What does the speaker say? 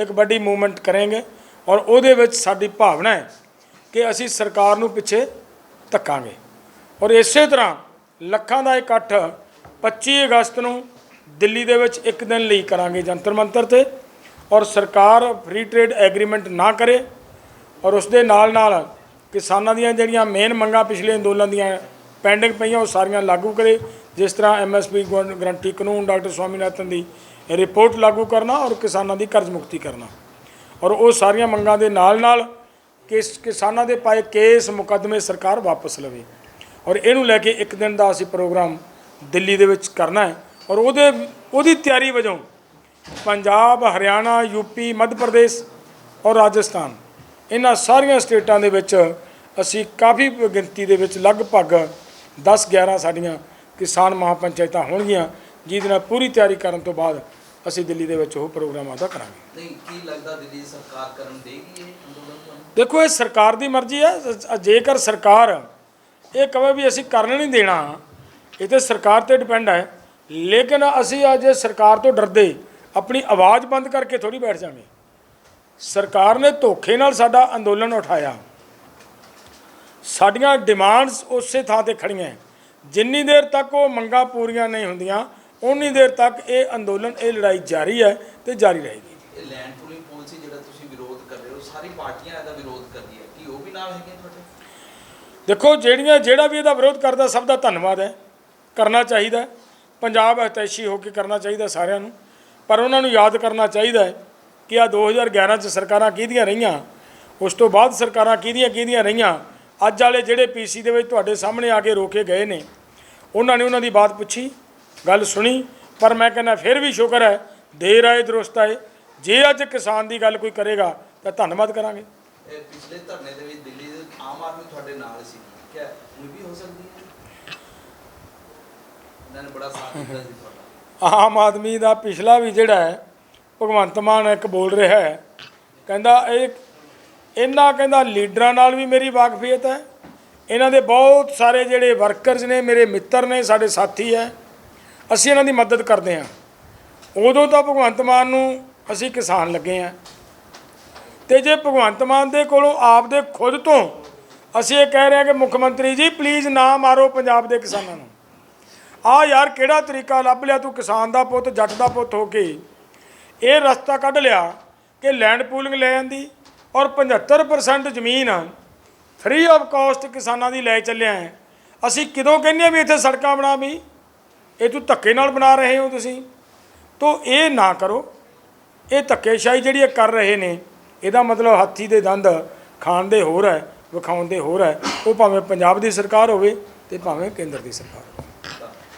ਇੱਕ ਵੱਡੀ ਮੂਵਮੈਂਟ ਕਰਾਂਗੇ ਔਰ ਉਹਦੇ ਵਿੱਚ ਸਾਡੀ ਭਾਵਨਾ ਹੈ ਕਿ ਅਸੀਂ ਸਰਕਾਰ ਨੂੰ ਪਿੱਛੇ ਧੱਕਾਂਗੇ। ਔਰ ਇਸੇ ਤਰ੍ਹਾਂ ਲੱਖਾਂ ਦਾ ਇਕੱਠ 25 ਅਗਸਤ ਨੂੰ ਦਿੱਲੀ ਦੇ ਵਿੱਚ ਇੱਕ ਦਿਨ ਲਈ ਕਰਾਂਗੇ ਜੰਤਰ ਮੰਤਰ ਤੇ ਔਰ ਸਰਕਾਰ ਫ੍ਰੀ ਟ੍ਰੇਡ ਐਗਰੀਮੈਂਟ ਨਾ ਕਰੇ ਔਰ ਉਸ ਦੇ ਨਾਲ ਨਾਲ ਕਿਸਾਨਾਂ ਦੀਆਂ ਜਿਹੜੀਆਂ ਮੇਨ ਮੰਗਾਂ ਪਿਛਲੇ ਅੰਦੋਲਨ ਦੀਆਂ ਪੈਂਡਿੰਗ ਪਈਆਂ, ਉਹ ਸਾਰੀਆਂ ਲਾਗੂ ਕਰੇ। ਜਿਸ ਤਰ੍ਹਾਂ ਐਮਐਸਪੀ ਗਰੰਟੀ ਕਾਨੂੰਨ ਡਾਕਟਰ ਸਵਾਮੀਨਾਥਨ ਦੀ ਰਿਪੋਰਟ ਲਾਗੂ ਕਰਨਾ ਔਰ ਕਿਸਾਨਾਂ ਦੀ ਕਰਜ਼ ਮੁਕਤੀ ਕਰਨਾ। ਔਰ ਉਹ ਸਾਰੀਆਂ ਮੰਗਾਂ ਦੇ ਨਾਲ ਨਾਲ ਕਿਸ ਕਿਸਾਨਾਂ ਦੇ ਪਾਏ ਕੇਸ ਮੁਕੱਦਮੇ ਸਰਕਾਰ ਵਾਪਸ ਲਵੇ। ਔਰ ਇਹਨੂੰ ਲੈ ਕੇ ਇੱਕ ਦਿਨ ਦਾ ਅਸੀਂ ਪ੍ਰੋਗਰਾਮ ਦਿੱਲੀ ਦੇ ਵਿੱਚ ਕਰਨਾ ਹੈ। ਔਰ ਉਹਦੇ, ਉਹਦੀ ਤਿਆਰੀ ਵਜੋਂ ਪੰਜਾਬ, ਹਰਿਆਣਾ ਯੂਪੀ ਮੱਧ ਪ੍ਰਦੇਸ਼ ਔਰ ਰਾਜਸਥਾਨ, ਇਹਨਾਂ ਸਾਰੀਆਂ ਸਟੇਟਾਂ ਦੇ ਵਿੱਚ ਅਸੀਂ ਕਾਫੀ ਗਿਣਤੀ ਦੇ ਵਿੱਚ ਲਗਭਗ 10 11 ਸਾਡੀਆਂ ਕਿਸਾਨ ਮਹਾਪੰਚਾਇਤਾਂ ਹੋਣਗੀਆਂ ਜਿਹਦੇ ਨਾਲ ਪੂਰੀ ਤਿਆਰੀ ਕਰਨ ਤੋਂ ਬਾਅਦ ਅਸੀਂ ਦਿੱਲੀ ਦੇ ਵਿੱਚ ਉਹ ਪ੍ਰੋਗਰਾਮ ਆਦਾ ਕਰਾਂਗੇ। ਨਹੀਂ ਕੀ ਲੱਗਦਾ ਦਿੱਲੀ ਸਰਕਾਰ ਕਰਨ ਦੇਗੀ ਇਹ ਦੇਖੋ ਇਹ ਸਰਕਾਰ ਦੀ ਮਰਜ਼ੀ ਹੈ ਜੇਕਰ ਸਰਕਾਰ ਇਹ ਕਹੇ ਵੀ ਅਸੀਂ ਕਰਨ ਨਹੀਂ ਦੇਣਾ ਇਹ ਤੇ ਸਰਕਾਰ ਤੇ ਡਿਪੈਂਡ ਹੈ। ਲੇਕਿਨ ਅਸੀਂ ਅੱਜ ਸਰਕਾਰ ਤੋਂ ਡਰਦੇ ਆਪਣੀ ਆਵਾਜ਼ ਬੰਦ ਕਰਕੇ ਥੋੜੀ ਬੈਠ ਜਾਵਾਂਗੇ ਸਰਕਾਰ ਨੇ ਧੋਖੇ ਨਾਲ ਸਾਡਾ ਅੰਦੋਲਨ ਉਠਾਇਆ। ਸਾਡੀਆਂ ਡਿਮਾਂਡਸ ਉਸੇ ਥਾਂ ਤੇ ਖੜੀਆਂ। ਜਿੰਨੀ ਦੇਰ ਤੱਕ ਉਹ ਮੰਗਾਂ ਪੂਰੀਆਂ ਨਹੀਂ ਹੁੰਦੀਆਂ ਉਨੀ ਦੇਰ ਤੱਕ ਇਹ ਅੰਦੋਲਨ ਇਹ ਲੜਾਈ ਜਾਰੀ ਹੈ ਤੇ ਜਾਰੀ ਰਹੇਗੀ। ਇਹ ਲੈਂਡ ਪੂਲਿੰਗ ਪਾਲਿਸੀ ਜਿਹੜਾ ਤੁਸੀਂ ਵਿਰੋਧ ਕਰ ਰਹੇ ਹੋ ਸਾਰੀ ਪਾਰਟੀਆਂ ਇਹਦਾ ਵਿਰੋਧ ਕਰਦੀਆਂ ਕੀ ਉਹ ਵੀ ਨਾਲ ਹੈਗੇ ਤੁਹਾਡੇ? ਦੇਖੋ ਜਿਹੜੀਆਂ ਜਿਹੜਾ ਵੀ ਇਹਦਾ ਵਿਰੋਧ ਕਰਦਾ ਸਭ ਦਾ ਧੰਨਵਾਦ ਹੈ। ਕਰਨਾ ਚਾਹੀਦਾ। ਪੰਜਾਬ ਹਿਤੈਸ਼ੀ ਹੋ ਕੇ ਕਰਨਾ ਚਾਹੀਦਾ ਸਾਰਿਆਂ ਨੂੰ। ਪਰ ਉਹਨਾਂ ਨੂੰ ਯਾਦ ਕਰਨਾ ਚਾਹੀਦਾ ਹੈ ਕਿ ਆ 2011 ਚ ਸਰਕਾਰਾਂ ਕਿਹਦੀਆਂ ਰਹੀਆਂ ਉਸ ਤੋਂ ਬਾਅਦ ਸਰਕਾਰਾਂ ਕਿਹਦੀਆਂ ਕਿਹਦੀਆਂ ਰਹੀਆਂ ਅੱਜ ਵਾਲੇ ਜਿਹੜੇ ਪੀਸੀ ਦੇ ਵਿੱਚ ਤੁਹਾਡੇ ਸਾਹਮਣੇ ਆ ਕੇ ਰੋਕੇ ਗਏ ਨੇ ਉਹਨਾਂ ਨੇ ਉਹਨਾਂ ਦੀ ਬਾਤ ਪੁੱਛੀ ਗੱਲ ਸੁਣੀ ਪਰ ਮੈਂ ਕਹਿੰਦਾ ਫਿਰ ਵੀ ਸ਼ੁਕਰ ਹੈ ਦੇਰ ਆਏ ਦਰੁਸਤ ਆਏ। ਜੇ ਅੱਜ ਕਿਸਾਨ ਦੀ ਗੱਲ ਕੋਈ ਕਰੇਗਾ ਤਾਂ ਧੰਨਵਾਦ ਕਰਾਂਗੇ। ਇਹ ਪਿਛਲੇ ਧਰਨੇ ਦੇ ਵਿੱਚ ਦਿੱਲੀ ਦੇ ਆਮ ਆਦਮੀ ਤੁਹਾਡੇ ਨਾਲ ਸੀ ਕਿਆ ਹੁਣ ਵੀ ਹੋ ਸਕਦੀ ਹੈ? ਇਹਨਾਂ ਨੇ ਬੜਾ ਸਾਥ ਦਿੱਤਾ ਸੀ ਤੁਹਾਡਾ। ਆਮ ਆਦਮੀ ਦਾ ਪਿਛਲਾ ਵੀ ਜਿਹੜਾ ਹੈ ਭਗਵੰਤ ਮਾਨ ਇੱਕ ਬੋਲ ਰਿਹਾ ਹੈ ਕਹਿੰਦਾ ਇਹ ਇਹਨਾਂ ਕਹਿੰਦਾ ਲੀਡਰਾਂ ਨਾਲ ਵੀ ਮੇਰੀ ਵਾਕਫੀਅਤ ਹੈ। ਇਹਨਾਂ ਦੇ ਬਹੁਤ ਸਾਰੇ ਜਿਹੜੇ ਵਰਕਰਸ ਨੇ, ਮੇਰੇ ਮਿੱਤਰ ਨੇ, ਸਾਡੇ ਸਾਥੀ ਹੈ। ਅਸੀਂ ਇਹਨਾਂ ਦੀ ਮਦਦ ਕਰਦੇ ਹਾਂ। ਉਦੋਂ ਤਾਂ ਭਗਵੰਤ ਮਾਨ ਨੂੰ ਅਸੀਂ ਕਿਸਾਨ ਲੱਗੇ ਹਾਂ। ਤੇ ਜੇ ਭਗਵੰਤ ਮਾਨ ਦੇ ਕੋਲੋਂ ਆਪ ਦੇ ਖੁਦ ਤੋਂ ਅਸੀਂ ਇਹ ਕਹਿ ਰਹੇ ਹਾਂ ਕਿ ਮੁੱਖ ਮੰਤਰੀ ਜੀ ਪਲੀਜ਼ ਨਾ ਮਾਰੋ ਪੰਜਾਬ ਦੇ ਕਿਸਾਨਾਂ ਨੂੰ। ਆ ਯਾਰ ਕਿਹੜਾ ਤਰੀਕਾ ਲੱਭ ਲਿਆ ਤੂੰ ਕਿਸਾਨ ਦਾ ਪੁੱਤ, ਜੱਟ ਦਾ ਪੁੱਤ ਹੋ ਕੇ? ਇਹ ਰਸਤਾ ਕੱਢ ਲਿਆ ਕਿ ਲੈਂਡ ਪੂਲਿੰਗ ਲੈ ਜਾਂਦੀ। ਔਰ 75% ਜ਼ਮੀਨ ਫ੍ਰੀ ਆਫ ਕਾਸਟ ਕਿਸਾਨਾਂ ਦੀ ਲੈ ਚੱਲਿਆ ਹੈ ਅਸੀਂ ਕਿਦੋਂ ਕਹਿੰਦੇ ਹਾਂ ਵੀ ਇੱਥੇ ਸੜਕਾਂ ਬਣਾ ਵੀ? ਇਹ ਤੂੰ ਧੱਕੇ ਨਾਲ ਬਣਾ ਰਹੇ ਹੋ ਤੁਸੀਂ। ਤੋ ਇਹ ਨਾ ਕਰੋ। ਇਹ ਧੱਕੇਸ਼ਾਹੀ ਜਿਹੜੀ ਇਹ ਕਰ ਰਹੇ ਨੇ, ਇਹਦਾ ਮਤਲਬ ਹਾਥੀ ਦੇ ਦੰਦ ਖਾਣ ਦੇ ਹੋਰ ਹੈ, ਵਿਖਾਉਣ ਦੇ ਹੋਰ ਹੈ। ਉਹ ਭਾਵੇਂ ਪੰਜਾਬ ਦੀ ਸਰਕਾਰ ਹੋਵੇ ਤੇ ਭਾਵੇਂ ਕੇਂਦਰ ਦੀ ਸਰਕਾਰ ਹੋਵੇ।